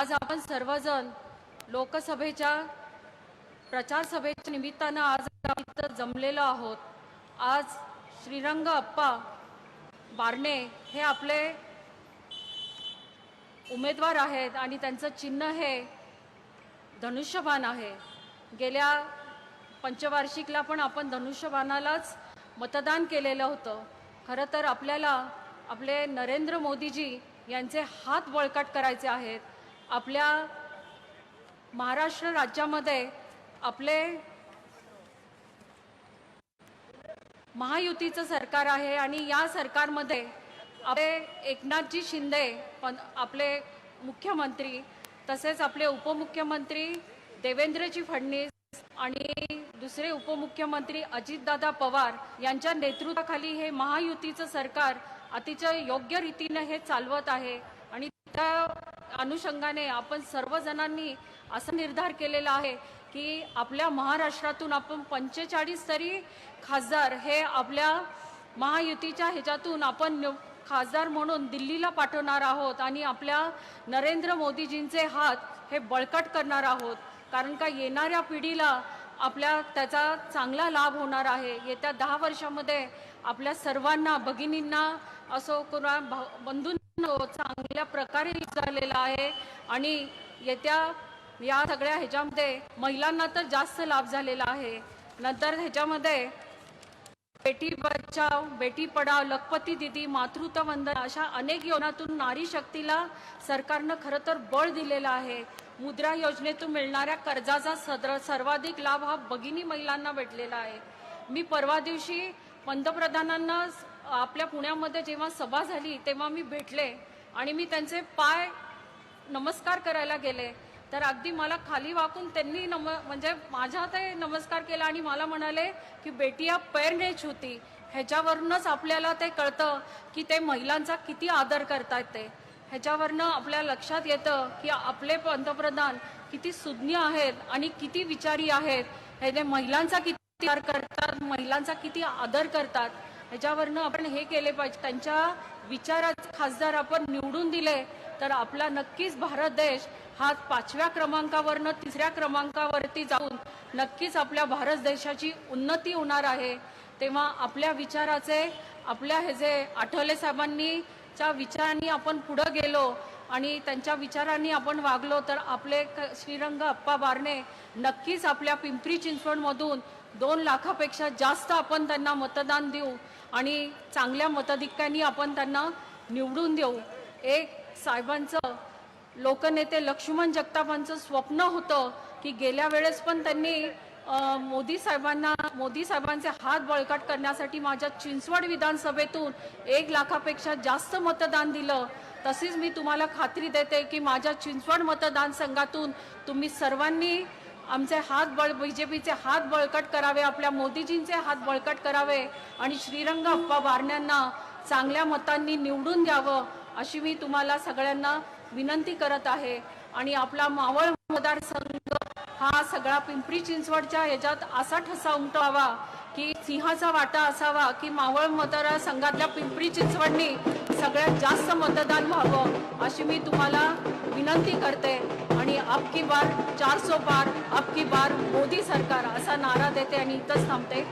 आज आपण सर्वजण लोकसभेच्या प्रचार सभेच्या निमित्तानं आज इथं जमलेलो आहोत. आज श्रीरंग अप्पा बारणे हे आपले उमेदवार आहेत आणि त्यांचं चिन्ह हे धनुष्यबाण आहे. गेल्या पंचवार्षिकला पण आपण धनुष्यबाणालाच मतदान केलेलं होतं. खरं तर आपल्याला आपले नरेंद्र मोदीजी यांचे हात बळकट करायचे आहेत. आपल्या महाराष्ट्र राज्यामध्ये आपले महायुतीचं सरकार आहे आणि या सरकारमध्ये आपले एकनाथजी शिंदे पण आपले मुख्यमंत्री तसेच आपले उपमुख्यमंत्री देवेंद्रजी फडणवीस आणि दुसरे उपमुख्यमंत्री अजितदादा पवार यांच्या नेतृत्वाखाली हे महायुतीचं सरकार अतिशय योग्य रीतीनं हे चालवत आहे. आणि त्या अनुषंगाने आपण सर्वजणांनी असा निर्धार केलेला आहे की आपल्या महाराष्ट्रातून आपण पंचेचाळीस तरी खासदार हे आपल्या महायुतीच्या ह्याच्यातून आपण खासदार म्हणून दिल्लीला पाठवणार आहोत आणि आपल्या नरेंद्र मोदीजींचे हात हे बळकट करणार आहोत. कारण का येणाऱ्या पिढीला आपल्या त्याचा चांगला लाभ होणार आहे. येत्या दहा वर्षामध्ये आपल्या सर्वांना भगिनींना असो कोणा भा- बंधूंना हो, चांगल्या प्रकारे झालेला आहे. आणि येत्या या सगळ्या ह्याच्यामध्ये महिलांना तर जास्त लाभ झालेला आहे. नंतर ह्याच्यामध्ये बेटी बचाव बेटी पढाव लखपती दिदी मातृत्व वंदन अशा अनेक योजनातून नारी शक्तीला सरकारनं खरं तर बळ दिलेलं आहे. मुद्रा योजनेतून मिळणाऱ्या कर्जाचा सदर सर्वाधिक लाभ हा भगिनी महिलांना भेटलेला आहे. मी परवा दिवशी पंतप्रधानांना आपल्या पुण्यामध्ये जेव्हा सभा झाली तेव्हा मी भेटले आणि मी त्यांचे पाय नमस्कार करायला गेले. तर अगदी मला खाली वाकून त्यांनी नम म्हणजे माझ्या ते नमस्कार केला आणि मला म्हणाले की बेटी आप पैर नाही ह्याच्यावरूनच आपल्याला ते कळतं की ते महिलांचा किती आदर करतात ते. ह्याच्यावरनं आपल्या लक्षात येतं की आपले पंतप्रधान किती सुज्ञ आहेत आणि किती विचारी आहेत. हे ते महिलांचा किती विचार करतात महिलांचा किती आदर करतात. ह्याच्यावरनं आपण हे केले पाहिजे. त्यांच्या विचारात खासदार आपण निवडून दिले तर आपला नक्कीच भारत देश हा पाचव्या क्रमांकावरनं तिसऱ्या क्रमांकावरती जाऊन नक्कीच आपल्या भारत देशाची उन्नती होणार आहे. तेव्हा आपल्या विचाराचे आपल्या हे जे आठवले साहेबांनी च्या विचारांनी आपण पुढं गेलो आणि त्यांच्या विचारांनी आपण वागलो तर आपले क- श्रीरंग अप्पा बारणे नक्कीच आपल्या पिंपरी चिंचवडमधून दोन लाखापेक्षा जास्त आपण त्यांना मतदान देऊ आणि चांगल्या मताधिक्यांनी आपण त्यांना निवडून देऊ. एक साहेबांचं लोकनेते लक्ष्मण जगतापांचं स्वप्न होतं की गेल्या वेळेस पण त्यांनी मोदी साहेबांना मोदी साहेबांचे हात बळकट करण्यासाठी माझ्या चिंचवड विधानसभेतून एक लाखापेक्षा जास्त मतदान दिलं. तसेच मी तुम्हाला खात्री देते की माझ्या चिंचवड मतदारसंघातून तुम्ही सर्वांनी आमचे हात बळ बी जे पीचे हात बळकट करावे आपल्या मोदीजींचे हात बळकट करावे आणि श्रीरंग अप्पा बारण्यांना चांगल्या मतांनी निवडून द्यावं अशी मी तुम्हाला सगळ्यांना विनंती करत आहे. आणि आपला मावळ मतदारसंघ हा सगळा पिंपरी चिंचवडच्या याच्यात असा ठसा उमटवावा की सिंहाचा वाटा असावा की मावळ मतदारसंघातल्या पिंपरी चिंचवडनी सगळ्यात जास्त मतदान व्हावं अशी मी तुम्हाला विनंती करते. आणि अब की बार चार सो पार अब की बार मोदी सरकार असा नारा देते आणि इथंच थांबते.